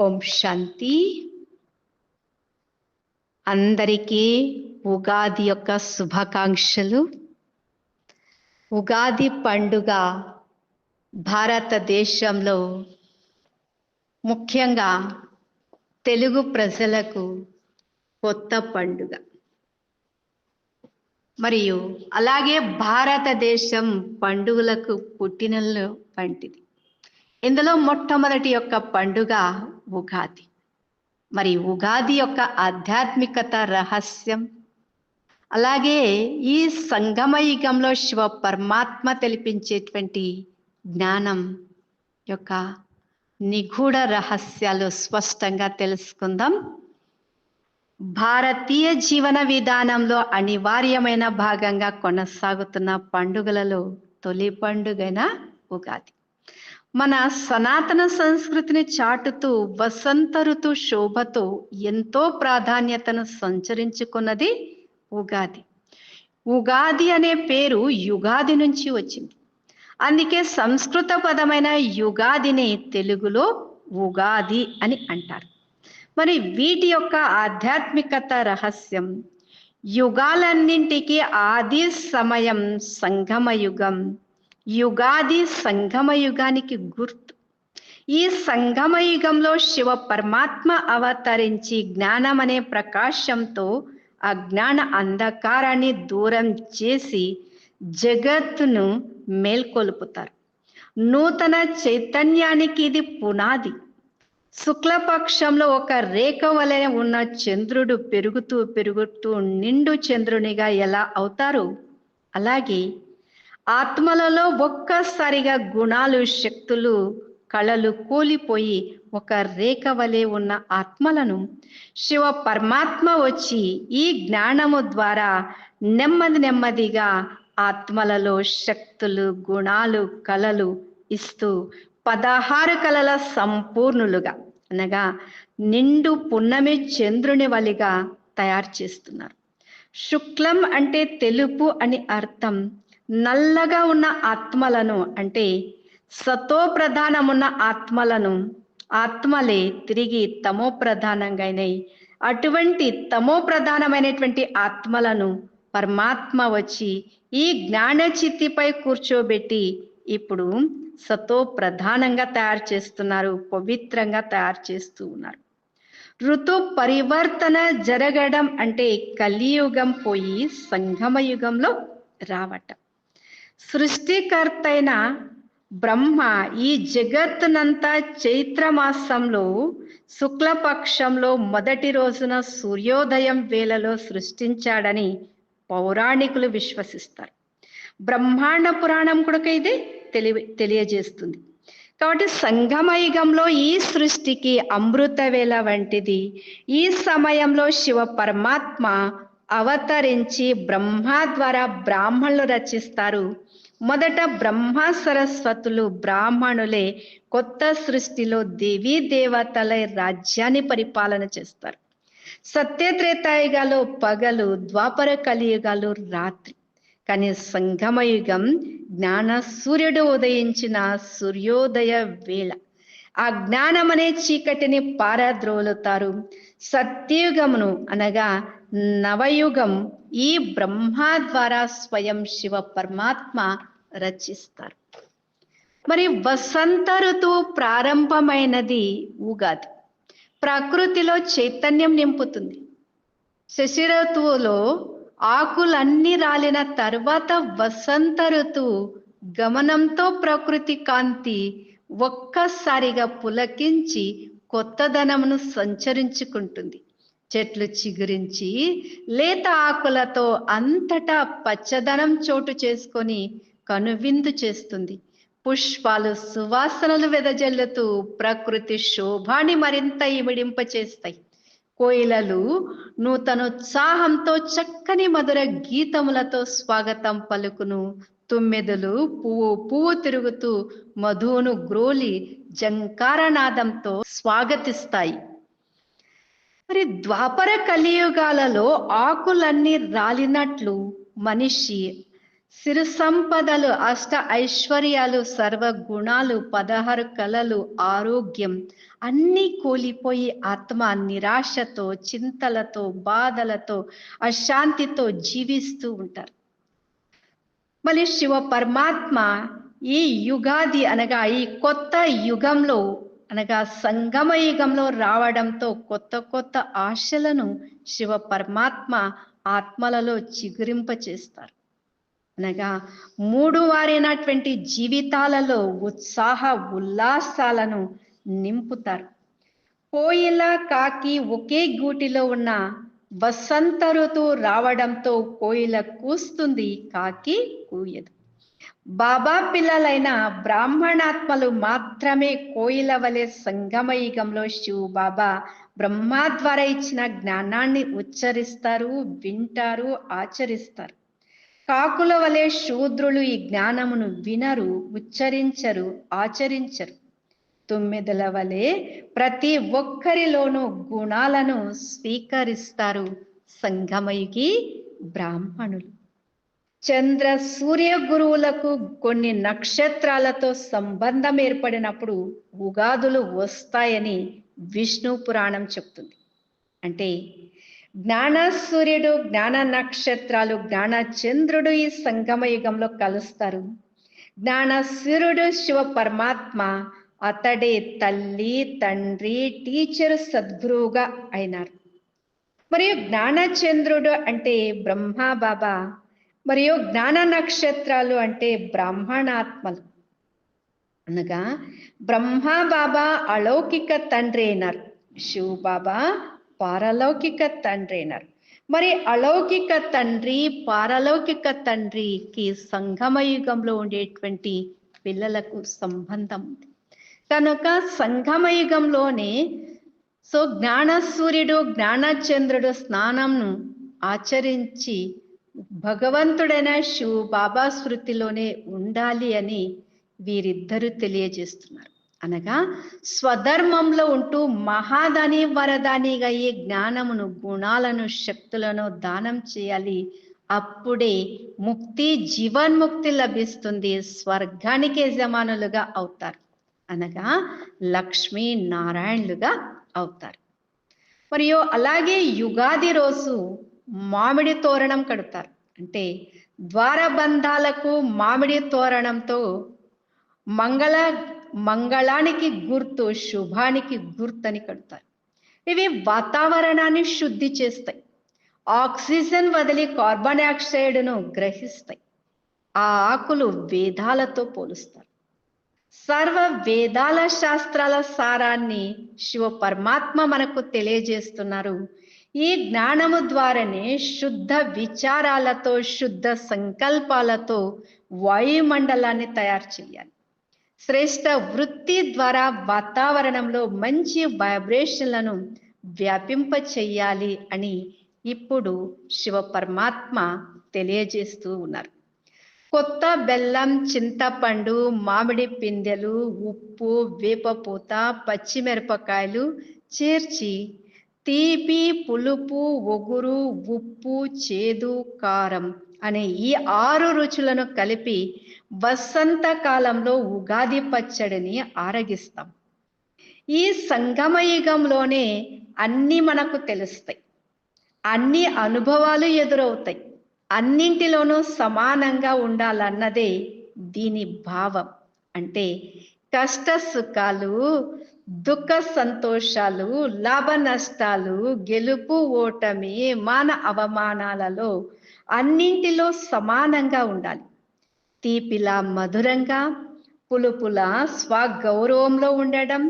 ఓం శాంతి. అందరికీ ఉగాది యొక్క శుభాకాంక్షలు. ఉగాది పండుగ భారతదేశంలో ముఖ్యంగా తెలుగు ప్రజలకు కొత్త పండుగ. మరియు అలాగే భారతదేశం పండుగలకు పుట్టినలు వంటిది. ఇందులో మొట్టమొదటి యొక్క పండుగ ఉగాది. మరి ఉగాది యొక్క ఆధ్యాత్మికత రహస్యం. అలాగే ఈ సంగమయుగంలో శివ పరమాత్మ తెలిపించేటువంటి జ్ఞానం యొక్క నిగూఢ రహస్యాలు స్పష్టంగా తెలుసుకుందాం. భారతీయ జీవన విధానంలో అనివార్యమైన భాగంగా కొనసాగుతున్న పండుగలలో తొలి పండుగైన ఉగాది. మన సనాతన సంస్కృతిని చాటుతూ వసంత ఋతు శోభతో ఎంతో ప్రాధాన్యతను సంచరించుకున్నది ఉగాది. ఉగాది అనే పేరు యుగాది నుంచి వచ్చింది. అందుకే సంస్కృత పదమైన యుగాదిని తెలుగులో ఉగాది అని అంటారు. మరి వీటి యొక్క ఆధ్యాత్మికత రహస్యం యుగాలన్నింటికి ఆది సమయం సంగమ యుగం యుగాది సంగమ యుగానికి గుర్తు. ఈ సంగమ యుగంలో శివ పరమాత్మ అవతరించి జ్ఞానం అనే ప్రకాశంతో అజ్ఞాన అంధకారాన్ని దూరం చేసి జగత్తును మేల్కొల్పుతారు. నూతన చైతన్యానికి ఇది పునాది. శుక్లపక్షంలో ఒక రేఖ వలె ఉన్న చంద్రుడు పెరుగుతూ పెరుగుతూ నిండు చంద్రునిగా ఎలా అవుతారు? అలాగే ఆత్మలలో ఒక్కసారిగా గుణాలు శక్తులు కళలు కూలిపోయి ఒక రేఖ వలె ఉన్న ఆత్మలను శివ పరమాత్మ వచ్చి ఈ జ్ఞానము ద్వారా నెమ్మది నెమ్మదిగా ఆత్మలలో శక్తులు గుణాలు కళలు ఇస్తూ పదహారు కళల సంపూర్ణులుగా అనగా నిండు పున్నమి చంద్రుని వలిగా తయారు చేస్తున్నారు. శుక్లం అంటే తెలుపు అని అర్థం నల్లగా ఉన్న ఆత్మలను అంటే సతో ప్రధానమున్న ఆత్మలను ఆత్మలే తిరిగి తమో ప్రధానంగా అటువంటి తమో ప్రధానమైనటువంటి ఆత్మలను పరమాత్మ వచ్చి ఈ జ్ఞానచితిపై కూర్చోబెట్టి ఇప్పుడు సతో ప్రధానంగా తయారు చేస్తున్నారు పవిత్రంగా తయారు చేస్తూ ఉన్నారు. ఋతు పరివర్తన జరగడం అంటే కలియుగం పోయి సంగమయుగంలో రావటం. సృష్టికర్తైన బ్రహ్మ ఈ జగత్తునంతా చైత్రమాసంలో శుక్లపక్షంలో మొదటి రోజున సూర్యోదయం వేళలో సృష్టించాడని పౌరాణికులు విశ్వసిస్తారు. బ్రహ్మాండ పురాణం కూడా ఇది తెలి తెలియజేస్తుంది. కాబట్టి సంగమయుగంలో ఈ సృష్టికి అమృత వేళ వంటిది. ఈ సమయంలో శివ పరమాత్మ అవతరించి బ్రహ్మ ద్వారా బ్రాహ్మణులు రచిస్తారు. మొదట బ్రహ్మ సరస్వతులు బ్రాహ్మణులే కొత్త సృష్టిలో దేవీ దేవతల రాజ్యాన్ని పరిపాలన చేస్తారు. సత్యత్రేతాయుగాలు పగలు ద్వాపర కలియుగాలు రాత్రి. కానీ సంగమయుగం జ్ఞాన సూర్యుడు ఉదయించిన సూర్యోదయ వేళ. ఆ జ్ఞానం అనే చీకటిని పారద్రోలుతారు. సత్యయుగమును అనగా నవయుగం ఈ బ్రహ్మ ద్వారా స్వయం శివ పరమాత్మ రచిస్తారు. మరి వసంత ఋతువు ప్రారంభమైనది ఉగాది. ప్రకృతిలో చైతన్యం నింపుతుంది. శశి ఋతువులో ఆకులన్నీ రాలిన తర్వాత వసంత ఋతువు గమనంతో ప్రకృతి కాంతి ఒక్కసారిగా పులకించి కొత్తదనమును సంచరించుకుంటుంది. చెట్లు చిగురించి లేత ఆకులతో అంతటా పచ్చదనం చోటు చేసుకొని కనువిందు చేస్తుంది. పుష్పాలు సువాసనలు వెదజల్లుతూ ప్రకృతి శోభాన్ని మరింత ఇమిడింపచేస్తాయి. కోయిలలు నూతనోత్సాహంతో చక్కని మధుర గీతములతో స్వాగతం పలుకును తొమ్మెదలు పువ్వు పువ్వు తిరుగుతూ మధువును గ్రోలి జంకారనాదంతో స్వాగతిస్తాయి. మరి ద్వాపర కలియుగాలలో ఆకులన్నీ రాలినట్లు మనిషి సిరు సంపదలు అష్ట ఐశ్వర్యాలు సర్వ గుణాలు పదహారు కళలు ఆరోగ్యం అన్నీ కూలిపోయి ఆత్మ నిరాశతో చింతలతో బాధలతో అశాంతితో జీవిస్తూ ఉంటారు. మళ్ళీ శివ పరమాత్మ ఈ యుగాది అనగా ఈ కొత్త యుగంలో అనగా సంగమ యుగంలో రావడంతో కొత్త కొత్త ఆశలను శివ పరమాత్మ ఆత్మలలో చిగురింప చేస్తారు అనగా మూడు వారైనటువంటి జీవితాలలో ఉత్సాహ ఉల్లాసాలను నింపుతారు. కోయిల కాకి ఒకే గూటిలో ఉన్న వసంత ఋతువు రావడంతో కోయిల కూస్తుంది కాకి కూయదు. బాబా పిల్లలైన బ్రాహ్మణాత్మలు మాత్రమే కోయిల వలె సంగమయుగంలో శివ బాబా బ్రహ్మ ద్వారా ఇచ్చిన జ్ఞానాన్ని ఉచ్చరిస్తారు వింటారు ఆచరిస్తారు. కాకుల వలె శూద్రులు ఈ జ్ఞానమును వినరు ఉచ్చరించరు ఆచరించరు. తొమ్మిదల వలె ప్రతి ఒక్కరిలోనూ గుణాలను స్వీకరిస్తారు సంగమయుగి బ్రాహ్మణులు. చంద్ర సూర్య గురువులకు కొన్ని నక్షత్రాలతో సంబంధం ఏర్పడినప్పుడు ఉగాదులు వస్తాయని విష్ణు పురాణం చెప్తుంది. అంటే జ్ఞాన సూర్యుడు జ్ఞాన నక్షత్రాలు జ్ఞాన చంద్రుడు ఈ సంగమ యుగంలో కలుస్తారు. జ్ఞాన సూర్యుడు శివ పరమాత్మ అతడే తల్లి తండ్రి టీచర్ సద్గురువుగా అయినారు. మరియు జ్ఞానచంద్రుడు అంటే బ్రహ్మ బాబా. మరియు జ్ఞాన నక్షత్రాలు అంటే బ్రాహ్మణాత్మలు. అనగా బ్రహ్మ బాబా అలౌకిక తండ్రి అయినారు. శివ బాబా పారలౌకిక తండ్రి అయినారు. మరి అలౌకిక తండ్రి పారలౌకిక తండ్రికి సంగమయుగంలో ఉండేటువంటి పిల్లలకు సంబంధం ఉంది. కనుక సంఘమయుగంలోనే సో జ్ఞానసూర్యుడు జ్ఞానచంద్రుడు స్నానంను ఆచరించి భగవంతుడైన శివ బాబా స్మృతిలోనే ఉండాలి అని వీరిద్దరూ తెలియజేస్తున్నారు. అనగా స్వధర్మంలో ఉంటూ మహాదాని వరదానిగా ఈ జ్ఞానమును గుణాలను శక్తులను దానం చేయాలి. అప్పుడే ముక్తి జీవన్ముక్తి లభిస్తుంది. స్వర్గానికి యజమానులుగా అవుతారు. అనగా లక్ష్మీ నారాయణులుగా అవుతారు. మరియు అలాగే యుగాది రోజు మామిడి తోరణం కడతారు. అంటే ద్వారబంధాలకు మామిడి తోరణంతో మంగళ మంగళానికి గుర్తు శుభానికి గుర్తు అని కడతారు. ఇవి వాతావరణాన్ని శుద్ధి చేస్తాయి. ఆక్సిజన్ వదిలి కార్బన్ డైఆక్సైడ్ను గ్రహిస్తాయి. ఆ ఆకులు వేదాలతో పోలుస్తారు. సర్వ వేదాల శాస్త్రాల సారాన్ని శివ పరమాత్మ మనకు తెలియజేస్తున్నారు. ఈ జ్ఞానము ద్వారానే శుద్ధ విచారాలతో శుద్ధ సంకల్పాలతో వాయుమండలాన్ని తయారు చేయాలి. శ్రేష్ట వృత్తి ద్వారా వాతావరణంలో మంచి వైబ్రేషన్లను వ్యాపింప చెయ్యాలి అని ఇప్పుడు శివ పరమాత్మ తెలియజేస్తూ ఉన్నారు. కొత్త బెల్లం చింతపండు మామిడి పిందెలు ఉప్పు వేపపూత పచ్చిమిరపకాయలు చేర్చి తీపి పులుపు ఒగురు ఉప్పు చేదు కారం అనే ఈ ఆరు రుచులను కలిపి వసంత కాలంలో ఉగాది పచ్చడిని ఆరగిస్తాం. ఈ సంగమయుగంలోనే అన్ని మనకు తెలుస్తాయి. అన్ని అనుభవాలు ఎదురవుతాయి. అన్నింటిలోనూ సమానంగా ఉండాలన్నదే దీని భావం. అంటే కష్ట సుఖాలు దుఃఖ సంతోషాలు లాభ నష్టాలు గెలుపు ఓటమి మాన అవమానాలలో అన్నింటిలో సమానంగా ఉండాలి. తీపిలా మధురంగా పులుపులా స్వగౌరవంలో ఉండడం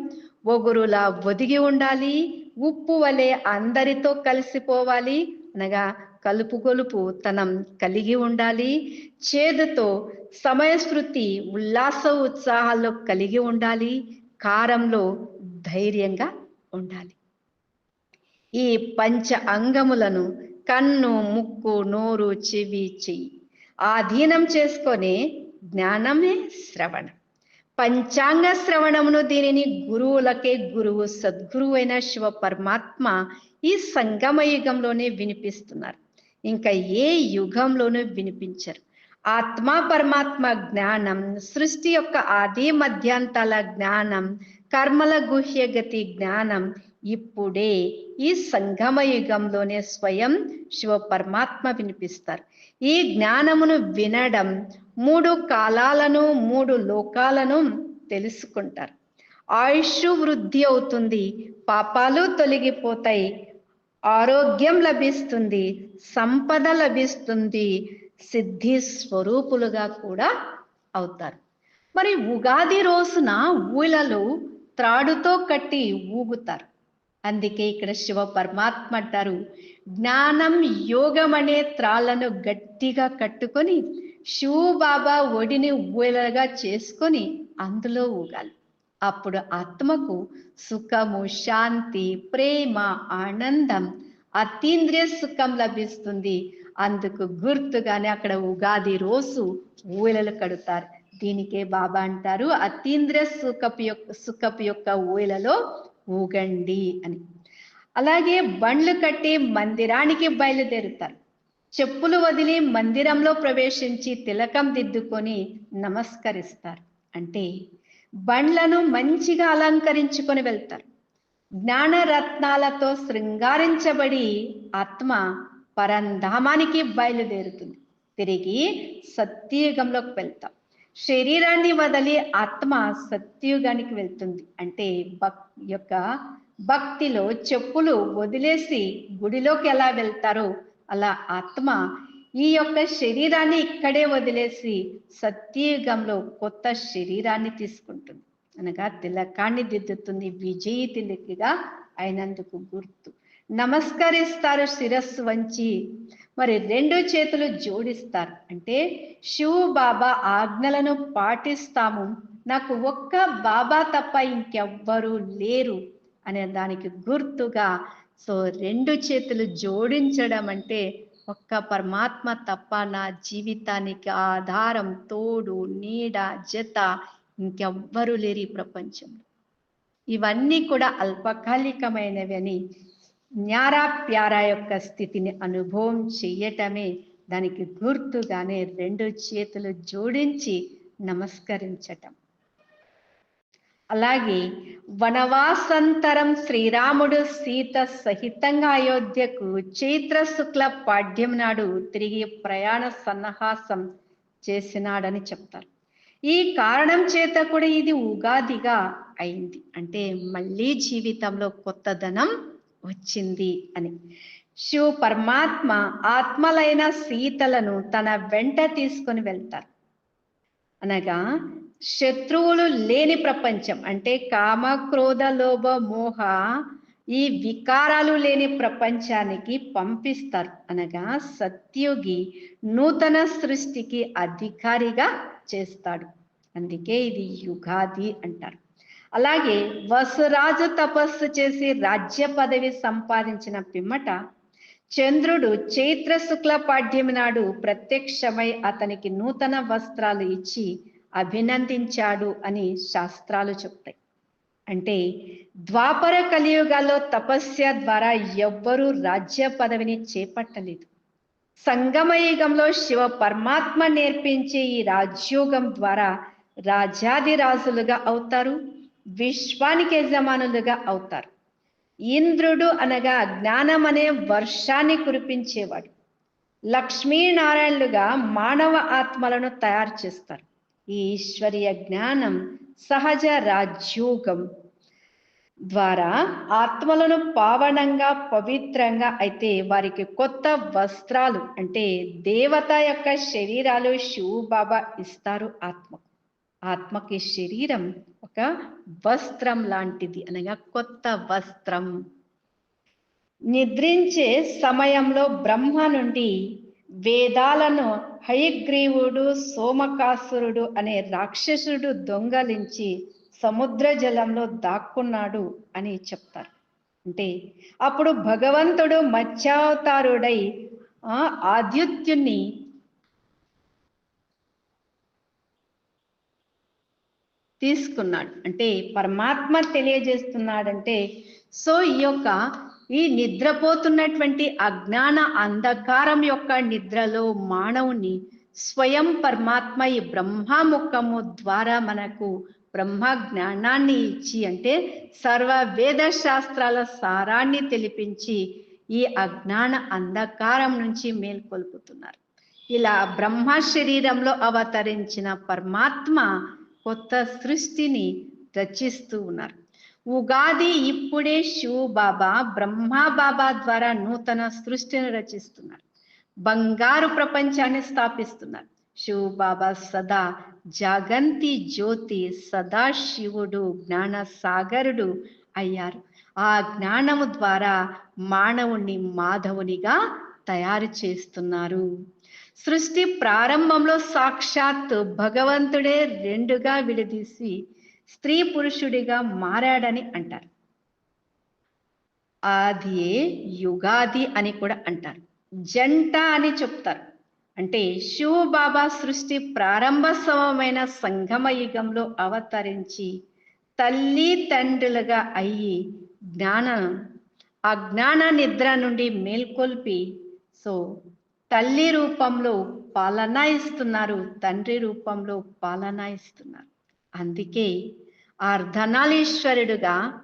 ఒగురులా ఒదిగి ఉండాలి ఉప్పు వలె అందరితో కలిసిపోవాలి అనగా కలుపు గొలుపు తనం కలిగి ఉండాలి. చేదుతో సమయస్ఫృతి ఉల్లాస ఉత్సాహాల్లో కలిగి ఉండాలి. కారంలో ధైర్యంగా ఉండాలి. ఈ పంచ అంగములను కన్ను ముక్కు నోరు చెవి చెయ్యి ఆధీనం చేసుకొని జ్ఞానమే శ్రవణం. పంచాంగ శ్రవణమును దీనిని గురువులకే గురువు సద్గురువైన శివ పరమాత్మ ఈ సంగమయుగంలోనే వినిపిస్తున్నారు. ఇంకా ఏ యుగంలోనూ వినిపించరు. ఆత్మ పరమాత్మ జ్ఞానం సృష్టి యొక్క ఆది మధ్యాంతాల జ్ఞానం కర్మల గుహ్యగతి జ్ఞానం ఇప్పుడే ఈ సంగమ యుగంలోనే స్వయం శివ పరమాత్మ వినిపిస్తారు. ఈ జ్ఞానమును వినడం మూడు కాలాలను మూడు లోకాలను తెలుసుకుంటారు. ఆయుష్ వృద్ధి అవుతుంది పాపాలు తొలగిపోతాయి ఆరోగ్యం లభిస్తుంది సంపద లభిస్తుంది సిద్ధి స్వరూపులుగా కూడా అవుతారు. మరి ఉగాది రోజున ఊళ్ళలో త్రాడుతో కట్టి ఊగుతారు. అందుకే ఇక్కడ శివ పరమాత్మ అంటారు జ్ఞానం యోగం అనే త్రాళ్ళను గట్టిగా కట్టుకొని శివు బాబా ఒడిని ఊయలగా చేసుకొని అందులో ఊగాలి. అప్పుడు ఆత్మకు సుఖము శాంతి ప్రేమ ఆనందం అతీంద్రియ సుఖం లభిస్తుంది. అందుకు గుర్తుగానే అక్కడ ఉగాది రోజు ఊయలలు కడుతారు. దీనికే బాబా అంటారు అతీంద్రియ సుఖపు యొక్క సుఖపు యొక్క ఊయలలో ఊగండి అని. అలాగే బండ్లు కట్టి మందిరానికి బయలుదేరుతారు. చెప్పులు వదిలి మందిరంలో ప్రవేశించి తిలకం దిద్దుకొని నమస్కరిస్తారు. అంటే బండ్లను మంచిగా అలంకరించుకొని వెళ్తారు. జ్ఞానరత్నాలతో శృంగారించబడి ఆత్మ పరంధామానికి బయలుదేరుతుంది. తిరిగి సత్యయుగంలోకి వెళ్తాం. శరీరాన్ని వదిలి ఆత్మ సత్యయుగానికి వెళ్తుంది. అంటే భక్ యొక్క భక్తిలో చెప్పులు వదిలేసి గుడిలోకి ఎలా వెళ్తారో అలా ఆత్మ ఈ యొక్క శరీరాన్ని ఇక్కడే వదిలేసి సత్యయుగంలో కొత్త శరీరాన్ని తీసుకుంటుంది. అనగా తిలకాన్ని దిద్దుతుంది విజయీ తిలకిగా అయినందుకు గుర్తు. నమస్కరిస్తారు శిరస్సు వంచి మరి రెండు చేతులు జోడిస్తారు. అంటే శివు బాబా ఆజ్ఞలను పాటిస్తాము. నాకు ఒక్క బాబా తప్ప ఇంకెవ్వరూ లేరు అనే దానికి గుర్తుగా సో రెండు చేతులు జోడించడం అంటే ఒక్క పరమాత్మ తప్ప నా జీవితానికి ఆధారం తోడు నీడ జత ఇంకెవ్వరూ లేరు ఈ ప్రపంచంలో. ఇవన్నీ కూడా అల్పకాలికమైనవి అని న్యారా ప్యారా యొక్క స్థితిని అనుభవం చెయ్యటమే దానికి గుర్తుగానే రెండు చేతులు జోడించి నమస్కరించటం. అలాగే వనవాసంతరం శ్రీరాముడు సీత సహితంగా అయోధ్యకు చైత్ర శుక్ల పాడ్యం నాడు తిరిగి ప్రయాణ సన్నాహాసం చేసినాడని చెప్తారు. ఈ కారణం చేత కూడా ఇది ఉగాదిగా అయింది. అంటే మళ్ళీ జీవితంలో కొత్తదనం వచ్చింది అని. శివ పరమాత్మ ఆత్మలైన సీతలను తన వెంట తీసుకొని వెళ్తారు. అనగా శత్రువులు లేని ప్రపంచం. అంటే కామ క్రోధ లోభ మోహ ఈ వికారాలు లేని ప్రపంచానికి పంపిస్తారు అనగా సత్యోగి నూతన సృష్టికి అధికారిగా చేస్తాడు. అందుకే ఇది యుగాది అంటారు. అలాగే వసురాజు తపస్సు చేసి రాజ్య పదవి సంపాదించిన పిమ్మట చంద్రుడు చైత్ర శుక్ల పాడ్యమి నాడు ప్రత్యక్షమై అతనికి నూతన వస్త్రాలు ఇచ్చి అభినందించాడు అని శాస్త్రాలు చెప్తాయి. అంటే ద్వాపర కలియుగాల్లో తపస్య ద్వారా ఎవ్వరూ రాజ్య పదవిని చేపట్టలేదు. సంగమయుగంలో శివ పరమాత్మ నేర్పించే ఈ రాజ్యోగం ద్వారా రాజాదిరాజులుగా అవుతారు విశ్వానికి యజమానులుగా అవుతారు. ఇంద్రుడు అనగా జ్ఞానం అనే వర్షాన్ని కురిపించేవాడు. లక్ష్మీనారాయణులుగా మానవ ఆత్మలను తయారు చేస్తారు. ఈ ఈశ్వరీయ జ్ఞానం సహజ రాజ్యోగం ద్వారా ఆత్మలను పావనంగా పవిత్రంగా అయితే వారికి కొత్త వస్త్రాలు అంటే దేవత యొక్క శరీరాలు శివు బాబా ఇస్తారు ఆత్మకు ఆత్మకి శరీరం ఒక వస్త్రం లాంటిది అనగా కొత్త వస్త్రం. నిద్రించే సమయంలో బ్రహ్మ నుండి వేదాలను హయగ్రీవుడు సోమకాసురుడు అనే రాక్షసుడు దొంగలించి సముద్ర జలంలో దాక్కున్నాడు అని చెప్తారు. అంటే అప్పుడు భగవంతుడు మత్స్యావతారుడై ఆ ఆద్యుత్యుని తీసుకున్నాడు. అంటే పరమాత్మ తెలియజేస్తున్నాడంటే సో ఈ యొక్క ఈ నిద్రపోతున్నటువంటి అజ్ఞాన అంధకారం యొక్క నిద్రలో మానవుని స్వయం పరమాత్మ ఈ బ్రహ్మాముఖము ద్వారా మనకు బ్రహ్మ జ్ఞానాన్ని ఇచ్చి అంటే సర్వ వేద శాస్త్రాల సారాన్ని తెలిపించి ఈ అజ్ఞాన అంధకారం నుంచి మేల్కొల్పుతున్నారు. ఇలా బ్రహ్మ శరీరంలో అవతరించిన పరమాత్మ కొత్త సృష్టిని రచిస్తూ ఉన్నారు. ఉగాది ఇప్పుడే శివ బాబా బ్రహ్మ బాబా ద్వారా నూతన సృష్టిని రచిస్తున్నారు. బంగారు ప్రపంచాన్ని స్థాపిస్తున్నారు. శివ బాబా సదా జాగంతి జ్యోతి సదా శివుడు జ్ఞాన సాగరుడు అయ్యారు. ఆ జ్ఞానము ద్వారా మానవుణ్ణి మాధవునిగా తయారు చేస్తున్నారు. సృష్టి ప్రారంభంలో సాక్షాత్ భగవంతుడే రెండుగా విడదీసి స్త్రీ పురుషుడిగా మారాడని అంటారు. అది యుగాది అని కూడా అంటారు. జంట అని చెప్తారు. అంటే శివ బాబా సృష్టి ప్రారంభోత్సవమైన సంగమ యుగంలో అవతరించి తల్లి తండ్రులుగా అయ్యి జ్ఞాన ఆ జ్ఞాన నిద్ర నుండి మేల్కొల్పి సో తల్లి రూపంలో పాలన ఇస్తున్నారు తండ్రి రూపంలో పాలన ఇస్తున్నారు. అందుకే అర్ధనాళీశ్వరుడుగా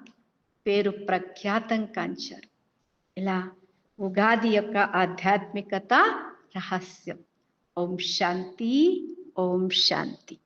పేరు ప్రఖ్యాతం కాంచారు. ఇలా ఉగాది యొక్క ఆధ్యాత్మికత రహస్యం. ఓం శాంతి ఓం శాంతి.